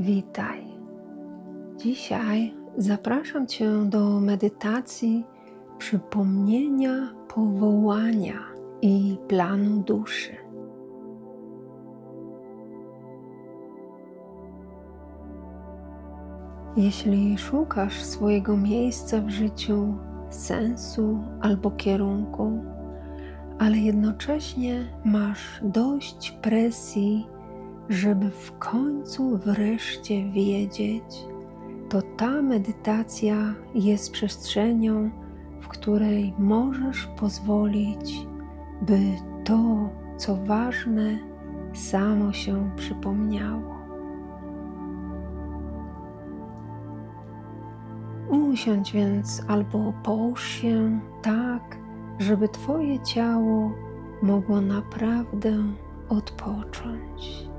Witaj. Dzisiaj zapraszam Cię do medytacji przypomnienia powołania i planu duszy. Jeśli szukasz swojego miejsca w życiu, sensu albo kierunku, ale jednocześnie masz dość presji, żeby w końcu wreszcie wiedzieć, to ta medytacja jest przestrzenią, w której możesz pozwolić, by to, co ważne, samo się przypomniało. Usiądź więc albo połóż się tak, żeby Twoje ciało mogło naprawdę odpocząć.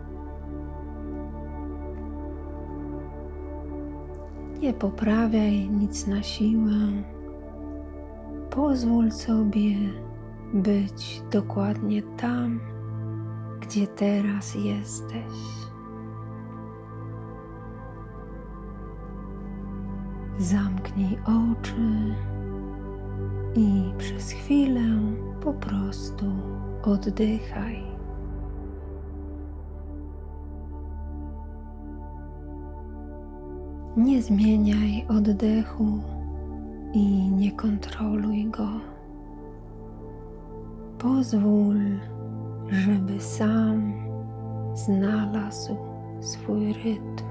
Nie poprawiaj nic na siłę. Pozwól sobie być dokładnie tam, gdzie teraz jesteś. Zamknij oczy i przez chwilę po prostu oddychaj. Nie zmieniaj oddechu i nie kontroluj go. Pozwól, żeby sam znalazł swój rytm.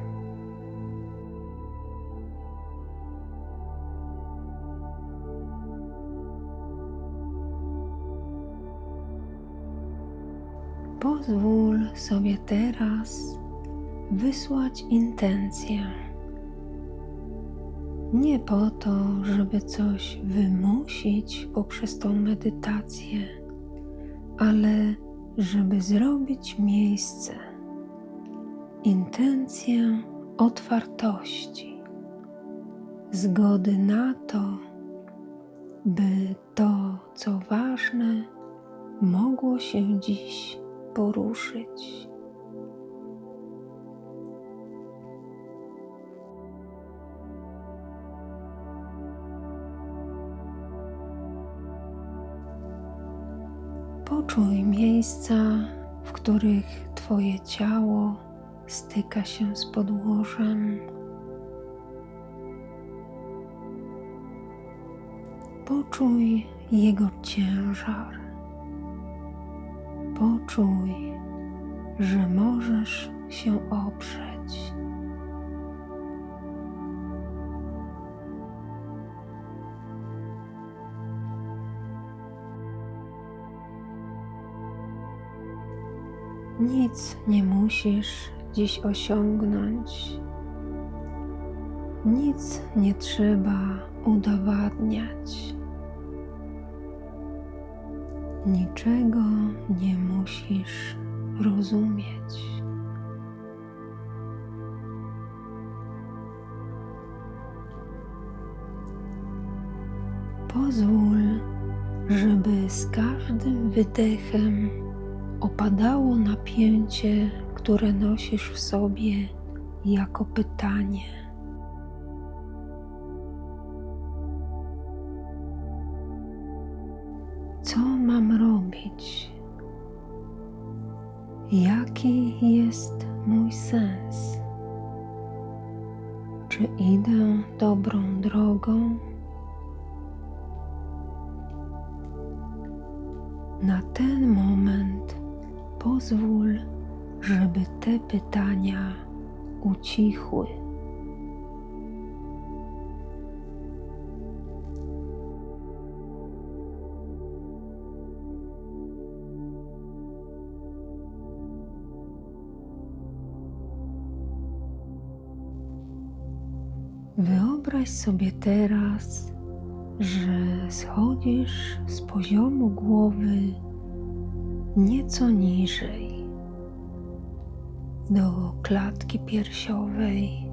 Pozwól sobie teraz wysłać intencję. Nie po to, żeby coś wymusić poprzez tą medytację, ale żeby zrobić miejsce, intencję otwartości, zgody na to, by to, co ważne, mogło się dziś poruszyć. Poczuj miejsca, w których Twoje ciało styka się z podłożem. Poczuj jego ciężar. Poczuj, że możesz się oprzeć. Nic nie musisz dziś osiągnąć. Nic nie trzeba udowadniać. Niczego nie musisz rozumieć. Pozwól, żeby z każdym wydechem opadało napięcie, które nosisz w sobie jako pytanie. Co mam robić? Jaki jest mój sens? Czy idę dobrą drogą? Na moment pozwól, żeby te pytania ucichły. Wyobraź sobie teraz, że schodzisz z poziomu głowy nieco niżej do klatki piersiowej,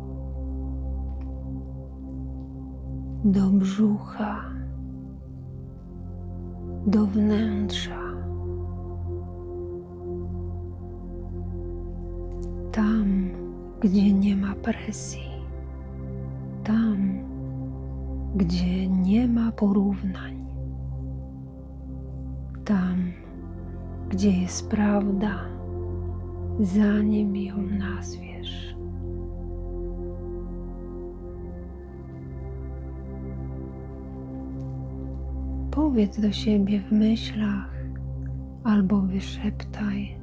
do brzucha, do wnętrza. Tam, gdzie nie ma presji, tam, gdzie nie ma porównań, tam, gdzie jest prawda, zanim ją nazwiesz. Powiedz do siebie w myślach albo wyszeptaj.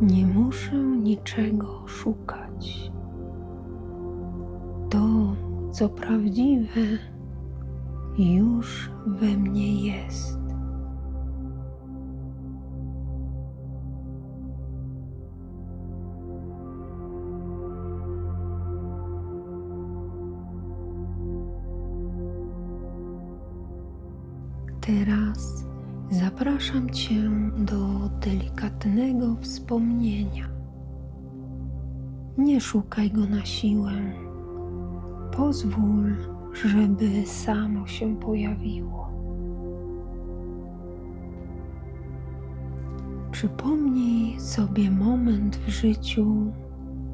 Nie muszę niczego szukać. To, co prawdziwe, już we mnie jest. Zapraszam Cię do delikatnego wspomnienia. Nie szukaj go na siłę. Pozwól, żeby samo się pojawiło. Przypomnij sobie moment w życiu,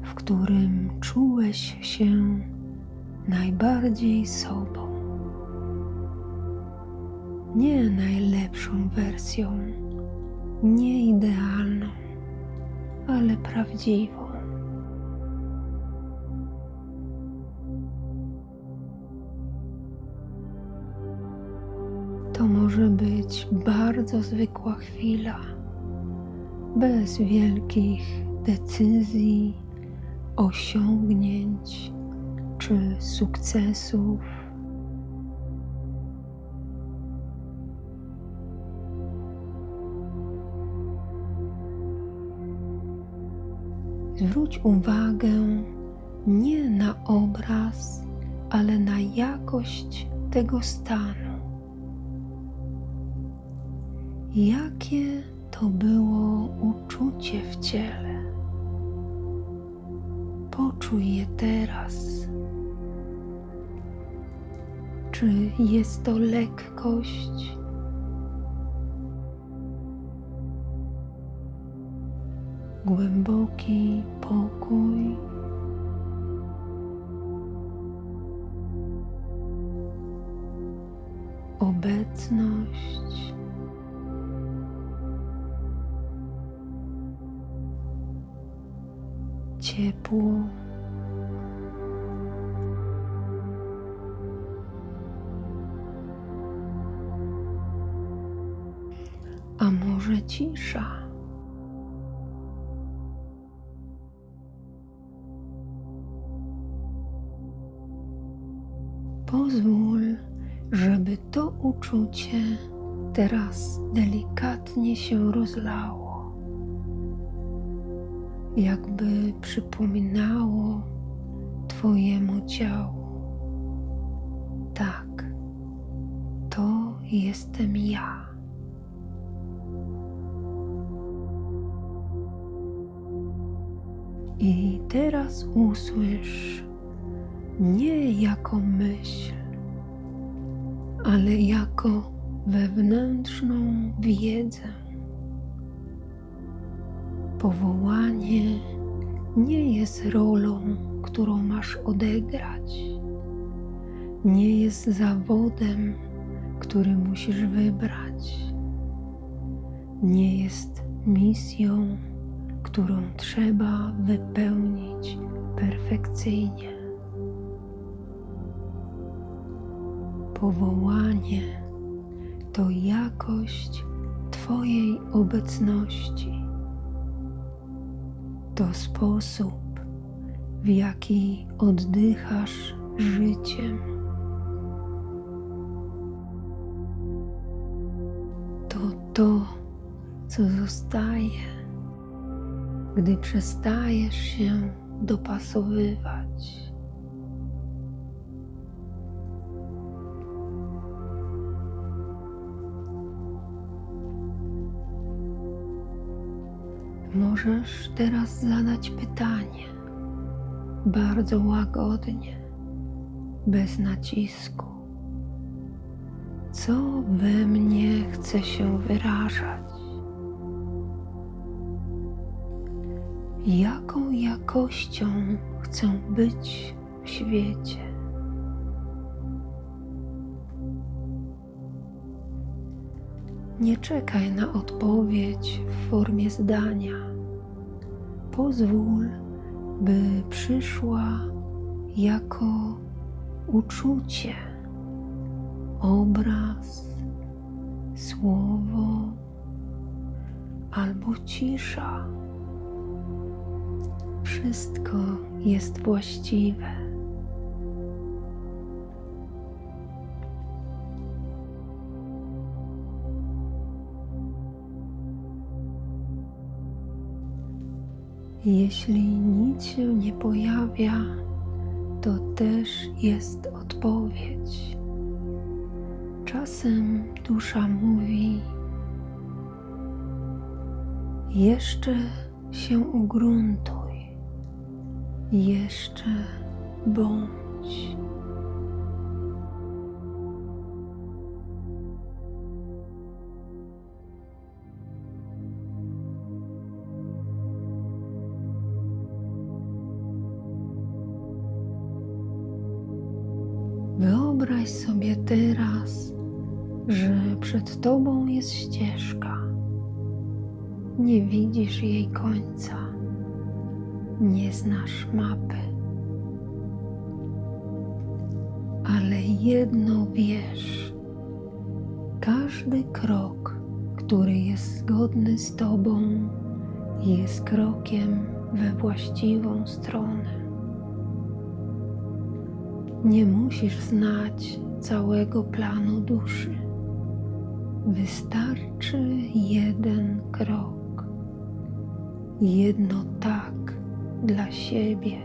w którym czułeś się najbardziej sobą nie najlepszą wersją, nie idealną, ale prawdziwą. To może być bardzo zwykła chwila, bez wielkich decyzji, osiągnięć czy sukcesów Zwróć uwagę nie na obraz, ale na jakość tego stanu. Jakie to było uczucie w ciele? Poczuj je teraz. Czy jest to lekkość? Głęboki pokój. Obecność. Ciepło. A może cisza? Uczucie teraz delikatnie się rozlało, jakby przypominało Twojemu ciału. Tak, to jestem ja. I teraz usłysz nie jako myśl, ale jako wewnętrzną wiedzę. Powołanie nie jest rolą, którą masz odegrać, nie jest zawodem, który musisz wybrać, nie jest misją, którą trzeba wypełnić perfekcyjnie. Powołanie to jakość Twojej obecności. To sposób, w jaki oddychasz życiem. To to, co zostaje, gdy przestajesz się dopasowywać. Możesz teraz zadać pytanie, bardzo łagodnie, bez nacisku. Co we mnie chce się wyrażać? jaką jakością chcę być w świecie. Nie czekaj na odpowiedź w formie zdania. Pozwól, by przyszła jako uczucie, obraz, słowo albo cisza. Wszystko jest właściwe. Jeśli nic się nie pojawia, to też jest odpowiedź. Czasem dusza mówi: Jeszcze się ugruntuj, jeszcze bądź. Przed tobą jest ścieżka. Nie widzisz jej końca, nie znasz mapy. Ale jedno wiesz: każdy krok, który jest zgodny z tobą, jest krokiem we właściwą stronę. Nie musisz znać całego planu duszy. Wystarczy jeden krok, jedno tak dla siebie,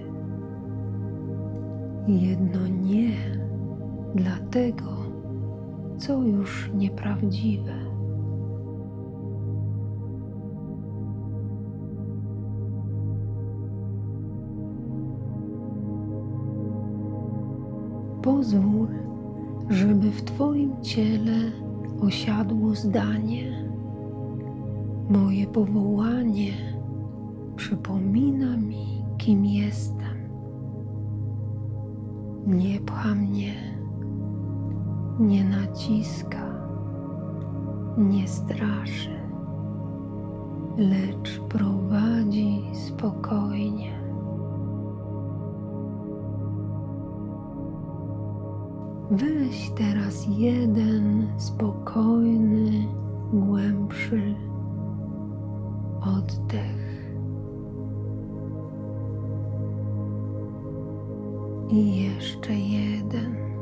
jedno nie dla tego, co już nieprawdziwe. Pozwól, żeby w Twoim ciele osiadło zdanie. Moje powołanie przypomina mi, kim jestem. Nie pcha mnie, nie naciska, nie straszy, lecz prowadzi spokojnie. Weź teraz jeden spokojny, głębszy oddech. I jeszcze jeden.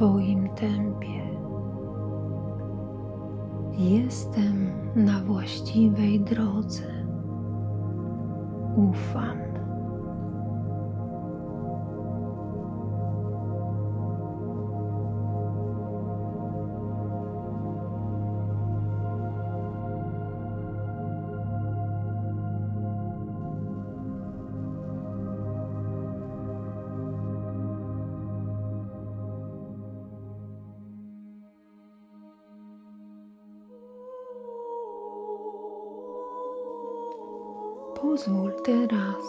Swoim tempie. Pozwól teraz,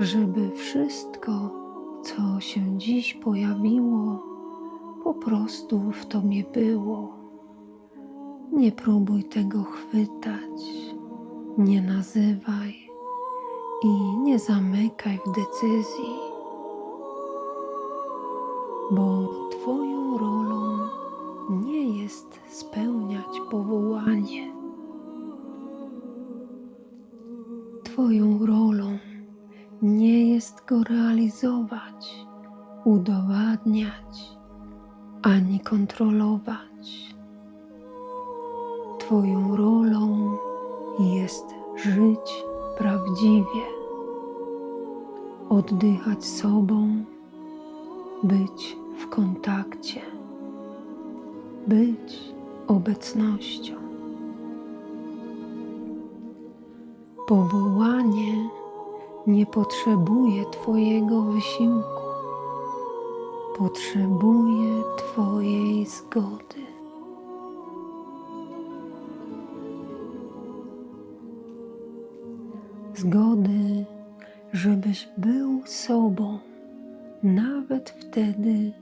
żeby wszystko, co się dziś pojawiło, po prostu w tobie było. Nie próbuj tego chwytać, nie nazywaj i nie zamykaj w decyzji, bo Twoją rolą nie jest spełniać powołanie. Twoją rolą nie jest go realizować, udowadniać ani kontrolować. Twoją rolą jest żyć prawdziwie, oddychać sobą, być w kontakcie, być obecnością. Powołanie nie potrzebuje Twojego wysiłku, potrzebuje Twojej zgody. Zgody, żebyś był sobą, nawet wtedy,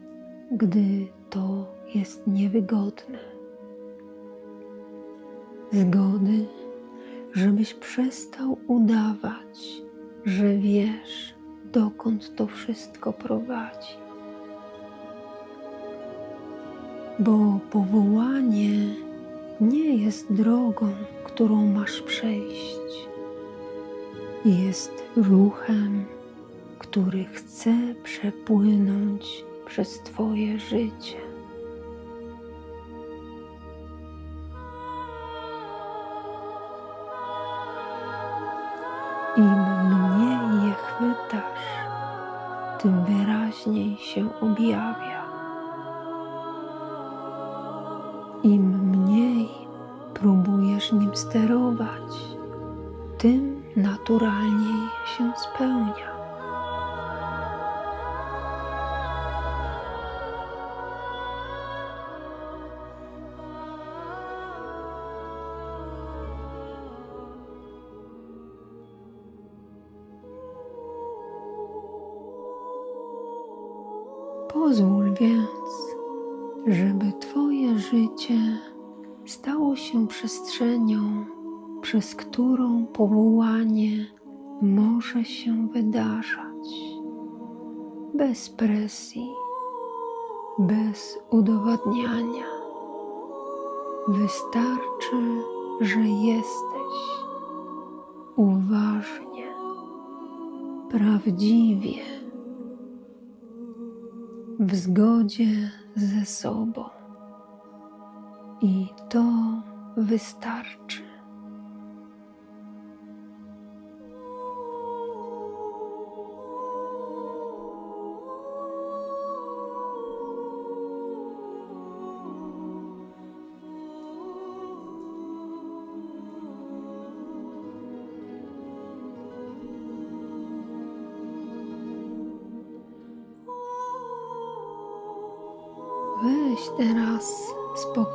gdy to jest niewygodne. Zgody, żebyś przestał udawać, że wiesz, dokąd to wszystko prowadzi. Bo powołanie nie jest drogą, którą masz przejść. Jest ruchem, który chce przepłynąć przez Twoje życie. Pozwól więc, żeby Twoje życie stało się przestrzenią, przez którą powołanie może się wydarzać bez presji, bez udowadniania. Wystarczy, że jesteś uważnie, prawdziwie w zgodzie ze sobą. I to wystarczy.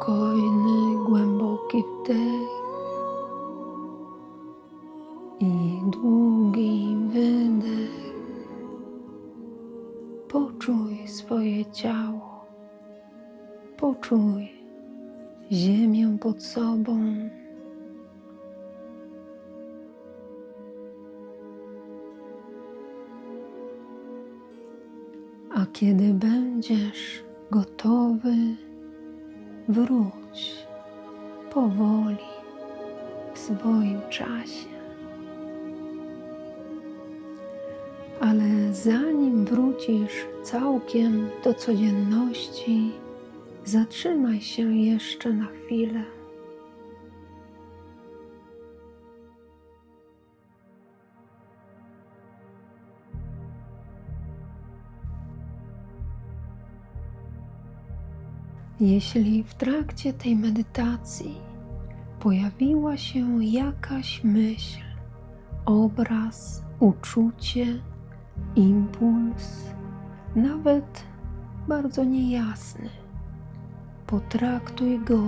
Spokojny, głęboki wdech i długi wydech. Poczuj swoje ciało, poczuj ziemię pod sobą. A kiedy będziesz gotowy, wróć powoli w swoim czasie. Ale zanim wrócisz całkiem do codzienności, zatrzymaj się jeszcze na chwilę. Jeśli w trakcie tej medytacji pojawiła się jakaś myśl, obraz, uczucie, impuls, nawet bardzo niejasny, potraktuj go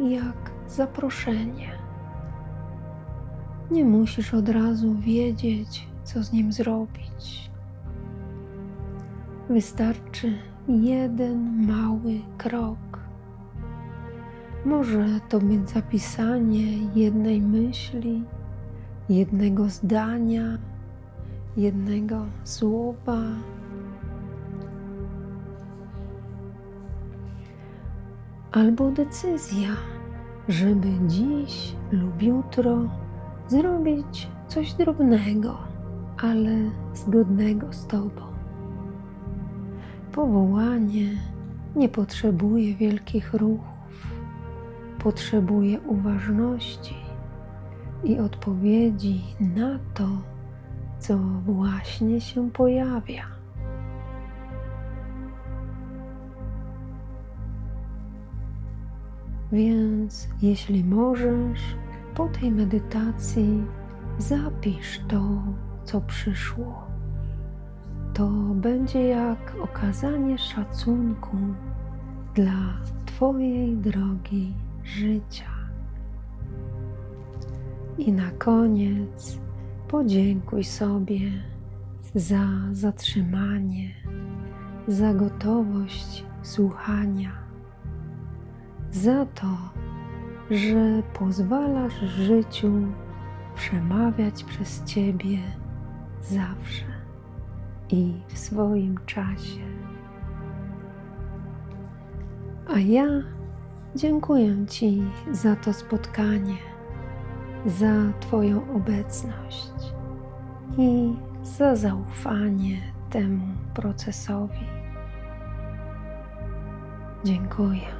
jak zaproszenie. Nie musisz od razu wiedzieć, co z nim zrobić. Wystarczy jeden mały krok. Może to być zapisanie jednej myśli, jednego zdania, jednego słowa. Albo decyzja, żeby dziś lub jutro zrobić coś drobnego, ale zgodnego z Tobą. Powołanie nie potrzebuje wielkich ruchów, potrzebuje uważności i odpowiedzi na to, co właśnie się pojawia. Więc jeśli możesz, po tej medytacji Zapisz to, co przyszło. To będzie jak okazanie szacunku dla Twojej drogi życia. I na koniec podziękuj sobie za zatrzymanie, za gotowość słuchania, za to, że pozwalasz życiu przemawiać przez Ciebie zawsze i w swoim czasie. A ja dziękuję Ci za to spotkanie, za Twoją obecność i za zaufanie temu procesowi. Dziękuję.